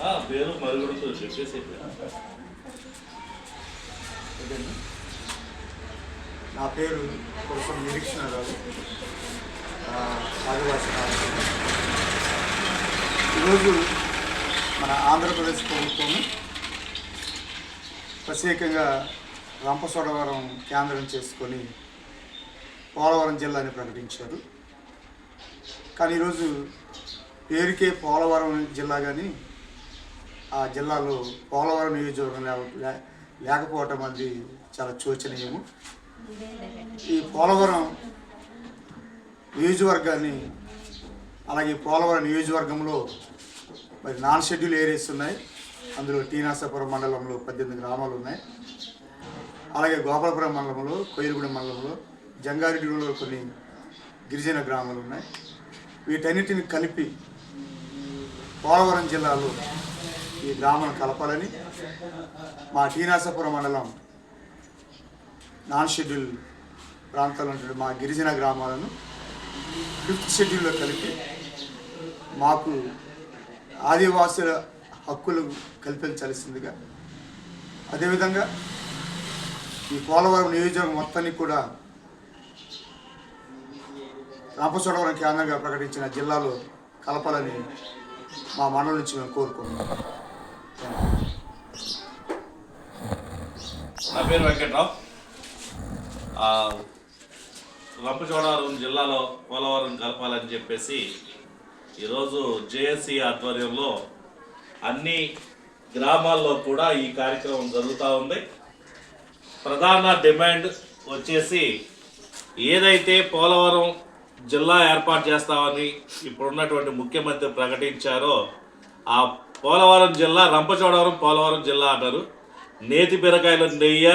పేరు మరుగుడుతో చెప్పేసి నా పేరు కోసం నిరీక్షణరావు ఆ, ఆదివాసీ ఈరోజు మన ఆంధ్రప్రదేశ్ ప్రభుత్వం ప్రత్యేకంగా రంపచోడవరం కేంద్రం చేసుకొని పోలవరం జిల్లాని ప్రకటించారు. కానీ ఈరోజు పేరుకే పోలవరం జిల్లా కానీ ఆ జిల్లాలో పోలవరం నియోజకవర్గం లే- లేకపోవటం అది చాలా శోచనీయము ఈ పోలవరం నియోజకవర్గాన్ని అలాగే పోలవరం నియోజకవర్గంలో మరి నాన్ షెడ్యూల్ ఏరియాస్ ఉన్నాయి. అందులో టీనాసాపురం మండలంలో పద్దెనిమిది గ్రామాలు ఉన్నాయి. అలాగే గోపాలపురం మండలంలో కోయిలగూడెం మండలంలో జంగారెడ్డిలో కొన్ని గిరిజన గ్రామాలు ఉన్నాయి. వీటన్నిటిని కలిపి పోలవరం జిల్లాలో ఈ గ్రామం కలపాలని మా టీనాసపురం మండలం నాన్ షెడ్యూల్ ప్రాంతాల్లో మా గిరిజన గ్రామాలను ఫిఫ్త్ షెడ్యూల్లో కలిపి మాకు ఆదివాసుల హక్కులు కల్పించాల్సిందిగా. అదేవిధంగా ఈ పోలవరం నియోజకవర్గం మొత్తాన్ని కూడా రామచోడవరం కేంద్రంగా ప్రకటించిన జిల్లాలో కలపాలని మా మండలం నుంచి మేము కోరుకుంటున్నాం నా పేరు వెంకట్రావు. రంపచోడవరం జిల్లాలో పోలవరం కలపాలని చెప్పేసి ఈరోజు జేఏసీ ఆధ్వర్యంలో అన్ని గ్రామాల్లో కూడా ఈ కార్యక్రమం జరుగుతూ ఉంది. ప్రధాన డిమాండ్ వచ్చేసి ఏదైతే పోలవరం జిల్లా ఏర్పాటు చేస్తామని ఇప్పుడున్నటువంటి ముఖ్యమంత్రి ప్రకటించారో ఆ పోలవరం జిల్లా రంపచోడవరం పోలవరం జిల్లా అంటారు. నేతి బీరకాయల నెయ్య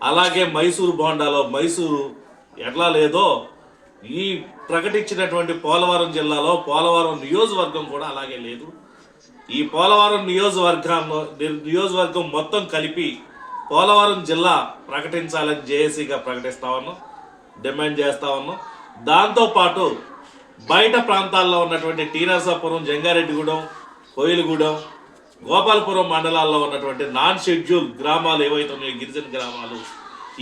అలాగే మైసూరు బోండాలో మైసూరు ఎట్లా లేదో ఈ ప్రకటించినటువంటి పోలవరం జిల్లాలో పోలవరం నియోజకవర్గం కూడా అలాగే లేదు. ఈ పోలవరం నియోజకవర్గంలో నియోజకవర్గం మొత్తం కలిపి పోలవరం జిల్లా ప్రకటించాలని జేఏసీగా ప్రకటిస్తా ఉన్నాం డిమాండ్ చేస్తా ఉన్నాం. దాంతోపాటు బయట ప్రాంతాల్లో ఉన్నటువంటి టీనరసాపురం జంగారెడ్డిగూడెం కోయిలగూడెం గోపాలపురం మండలాల్లో ఉన్నటువంటి నాన్ షెడ్యూల్ గ్రామాలు ఏవైతే ఉన్నాయో గిరిజన గ్రామాలు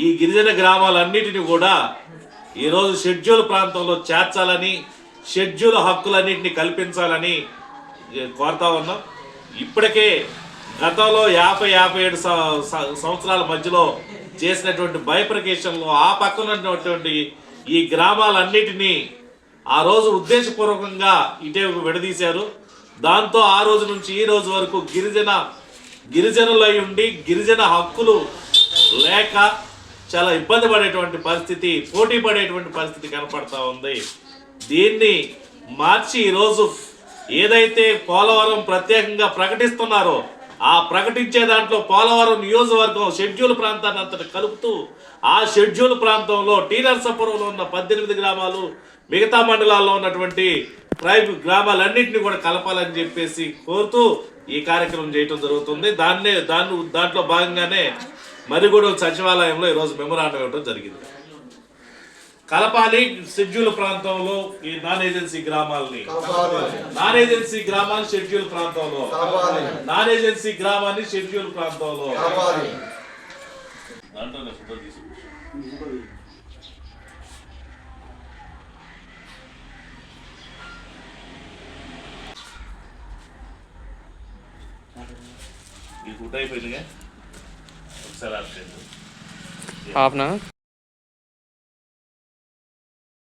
ఈ గిరిజన గ్రామాలన్నిటిని కూడా ఈరోజు షెడ్యూల్ ప్రాంతంలో చేర్చాలని షెడ్యూల్ హక్కులన్నింటినీ కల్పించాలని కోరుతా ఉన్నాం. ఇప్పటికే గతంలో యాభై యాభై ఏడు సంవత్సరాల మధ్యలో చేసినటువంటి బైప్రకేషన్లో ఆ పక్కన ఉన్నటువంటి ఈ గ్రామాలన్నిటినీ ఆ రోజు ఉద్దేశపూర్వకంగా ఇటే విడదీశారు. దాంతో ఆ రోజు నుంచి ఈ రోజు వరకు గిరిజన గిరిజనులై ఉండి గిరిజన హక్కులు లేక చాలా ఇబ్బంది పడేటువంటి పరిస్థితి పోటీ పడేటువంటి పరిస్థితి కనపడతా ఉంది. దీన్ని మార్చి ఈరోజు ఏదైతే పోలవరం ప్రత్యేకంగా ప్రకటిస్తున్నారో ఆ ప్రకటించే దాంట్లో పోలవరం నియోజకవర్గం షెడ్యూల్ ప్రాంతాన్ని అంతటి కలుపుతూ ఆ షెడ్యూల్ ప్రాంతంలో టీనర్సపురంలో ఉన్న పద్దెనిమిది గ్రామాలు మిగతా మండలాల్లో ఉన్నటువంటి ట్రైబ్ గ్రామాలన్నింటినీ కూడా కలపాలని చెప్పేసి కోరుతూ ఈ కార్యక్రమం చేయటం జరుగుతుంది. దాన్నే దాన్ని దాంట్లో భాగంగానే మరిగూడెం సచివాలయంలో ఈరోజు మెమొరాండం ఇవ్వడం జరిగింది. కలపాలి షెడ్యూల్ ప్రాంతంలో ఈ నాన్ ఏజెన్సీ గ్రామాలని. నాన్ ఏజెన్సీ గ్రామాన్ని షెడ్యూల్ ప్రాంతంలో. నాన్ ఏజెన్సీ గ్రామాన్ని షెడ్యూల్ ప్రాంతంలో. దాంట్లోనే ఫోటో అయిపోయిందిగా? ఒకసారి